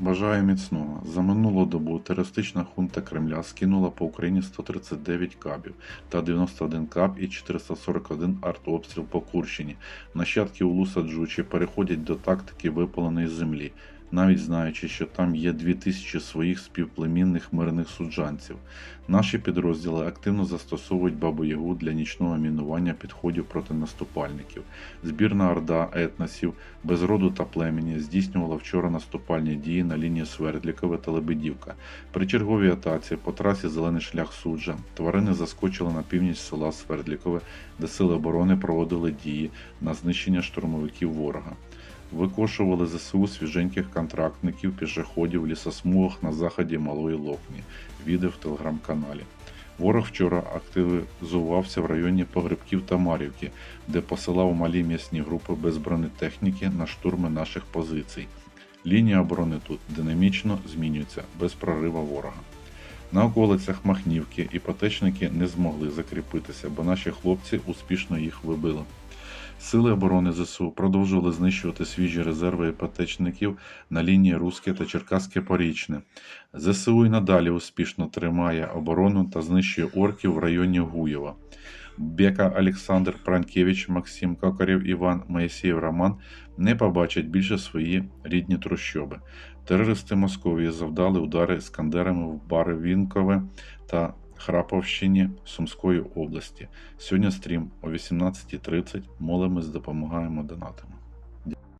Бажаю міцного. За минулу добу терористична хунта Кремля скинула по Україні 139 кабів та 91 каб і 441 артобстріл по Курщині. Нащадки Улуса Джучі переходять до тактики випаленої землі, навіть знаючи, що там є 2000 своїх співплемінних мирних суджанців. Наші підрозділи активно застосовують Бабу Ягу для нічного мінування підходів проти наступальників. Збірна орда етносів без роду та племені здійснювала вчора наступальні дії на лінії Свердлікове та Лебедівка. При черговій атаці по трасі Зелений шлях суджа тварини заскочили на північ села Свердлікове, де сили оборони проводили дії на знищення штурмовиків ворога. Викошували ЗСУ свіженьких контрактників, пішоходів в лісосмугах на заході Малої Локні. Відео в телеграм-каналі. Ворог вчора активізувався в районі Погребків та Марівки, де посилав малі м'ясні групи без бронетехніки на штурми наших позицій. Лінія оборони тут динамічно змінюється без прорива ворога. На околицях Махнівки іпотечники не змогли закріпитися, бо наші хлопці успішно їх вибили. Сили оборони ЗСУ продовжували знищувати свіжі резерви іпотечників на лінії Руське та Черкаське Порічне. ЗСУ і надалі успішно тримає оборону та знищує орків в районі Гуєва. Бека Олександр Пранкевич, Максим Кокарєв, Іван Моїсеєв Роман не побачать більше свої рідні трущоби. Терористи Московії завдали удари іскандерами в Барвінкове та Храповщині Сумської області. Сьогодні стрім о 18.30. Молимось, допомагаємо, донатимо.